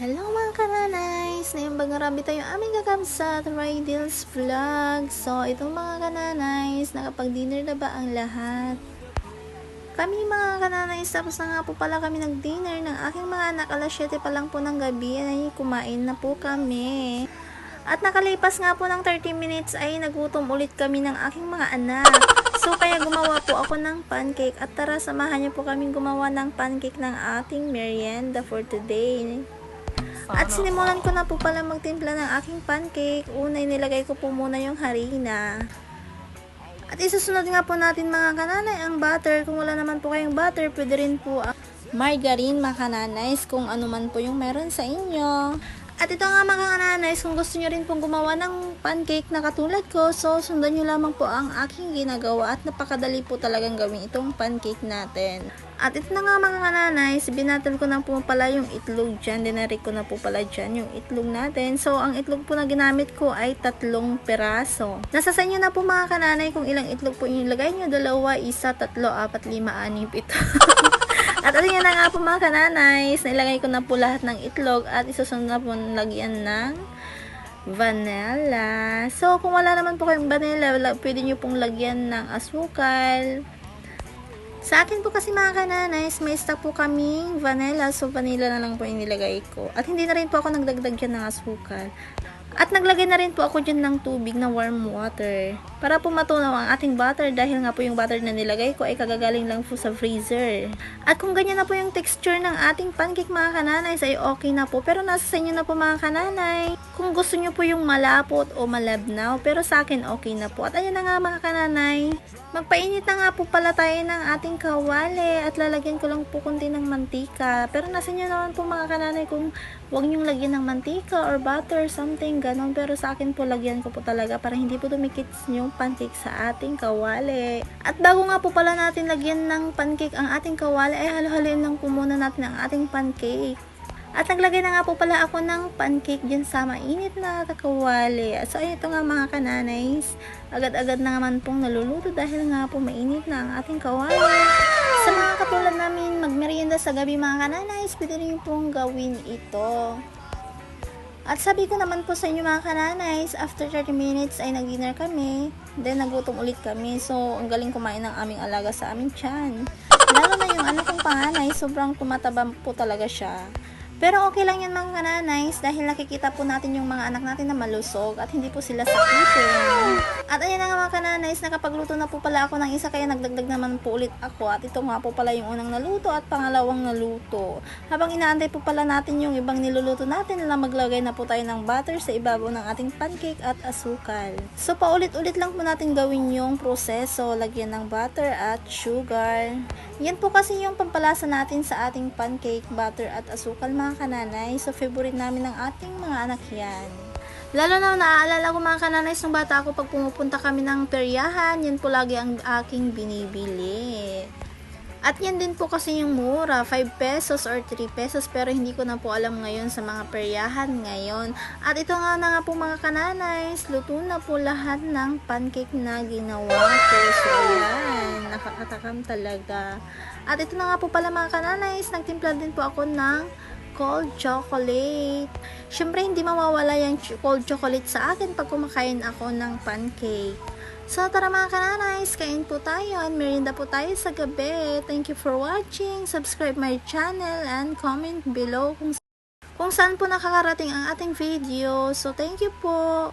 Hello mga kananays! Ngayong bagarabi tayo aming kakabsat Rydell's Vlog. So, itong mga kananays, nakapag-dinner na ba ang lahat? Kami mga kananays, tapos na nga po pala kami nag-dinner ng aking mga anak. Alas 7 pa lang po ng gabi ay kumain na po kami. At nakalipas nga po ng 30 minutes ay nagutom ulit kami ng aking mga anak. So, kaya gumawa po ako ng pancake. At tara, samahan niyo po kaming gumawa ng pancake ng ating merienda for today. At sinimulan ko na po pala magtimpla ng aking pancake. Una, nilagay ko po muna yung harina. At isusunod nga po natin mga kananay ang butter. Kung wala naman po kayong butter, pwede rin po ang margarine mga kananays kung ano man po yung meron sa inyo. At ito nga mga kananays, kung gusto nyo rin pong gumawa ng pancake na katulad ko, so sundan nyo lamang po ang aking ginagawa at napakadali po talagang gawin itong pancake natin. At ito na nga mga kananays, binatol ko na po pala yung itlog dyan, dinarik ko na po pala dyan yung itlog natin. So ang itlog po na ginamit ko ay tatlong peraso. Nasa sa inyo na po mga kananay kung ilang itlog po yung ilagay nyo, dalawa, isa, tatlo, apat, lima, anim, ito. At ano yan na nga po mga kananays, nailagay ko na po lahat ng itlog at isusunod na po lagyan ng vanilla. So, kung wala naman po kayong vanilla, pwede nyo pong lagyan ng asukal. Sa akin po kasi mga kananays, may stock po kaming vanilla. So, vanilla na lang po yung nilagay ko. At hindi na rin po ako nagdagdag dyan ng asukal. At naglagay na rin po ako dyan ng tubig na warm water. Para po matunaw ang ating butter dahil nga po yung butter na nilagay ko ay kagagaling lang po sa freezer. At kung ganyan na po yung texture ng ating pancake mga kananay ay okay na po. Pero nasa sa inyo na po mga kananay. Kung gusto nyo po yung malapot o malabnaw. Pero sa akin okay na po. At ayun na nga mga kananay. Magpainit na nga po pala tayo ng ating kawali at lalagyan ko lang po kunti ng mantika. Pero nasa inyo naman po mga kananay kung huwag nyong lagyan ng mantika or butter, something ganon. Pero sa akin po lagyan ko po talaga para hindi po dumikit yung pancake sa ating kawali. At bago nga po pala natin lagyan ng pancake ang ating kawali ay halo-haloin lang po muna natin ang ating pancake. At naglagay na nga po pala ako ng pancake dyan sa mainit na kakawali. So, ito nga mga kananays. Agad-agad na naman pong naluluto dahil nga po mainit na ang ating kawali. Sa mga katulad namin magmerienda sa gabi mga kananays, pwede rin pong gawin ito. At sabi ko naman po sa inyo mga kananays, after 30 minutes ay nag-dinner kami. Then nagutom ulit kami. So, ang galing kumain ng aming alaga sa aming tiyan. Lalo na yung anak kong panganay, sobrang tumataba po talaga siya. Pero okay lang yan mga kananays dahil nakikita po natin yung mga anak natin na malusog at hindi po sila sakitin. At ayan na nga mga kananays, nakapagluto na po pala ako ng isa kaya nagdagdag naman po ulit ako. At ito nga po pala yung unang naluto at pangalawang naluto. Habang inaantay po pala natin yung ibang niluluto natin na maglagay na po tayo ng butter sa ibabaw ng ating pancake at asukal. So paulit-ulit lang po natin gawin yung proseso, lagyan ng butter at sugar. Yan po kasi yung pampalasa natin sa ating pancake, butter at asukal mga kananay. So, favorite namin ng ating mga anak yan. Lalo na naaalala ko mga kananay nung bata ako pag pumupunta kami ng peryahan, yan po lagi ang aking binibili. At yan din po kasi yung mura, 5 pesos or 3 pesos pero hindi ko na po alam ngayon sa mga peryahan ngayon. At ito nga na nga po mga kananays, luto na po lahat ng pancake na ginawa ko. So ayan, nakakatakam talaga. At ito na nga po pala mga kananays, nagtimpla din po ako ng cold chocolate. Siyempre, hindi mawawala yung cold chocolate sa akin pag kumakain ako ng pancake. So, tara mga kananays, kain po tayo at merienda po tayo sa gabi. Thank you for watching. Subscribe my channel and comment below kung, kung saan po nakakarating ang ating video. So, thank you po.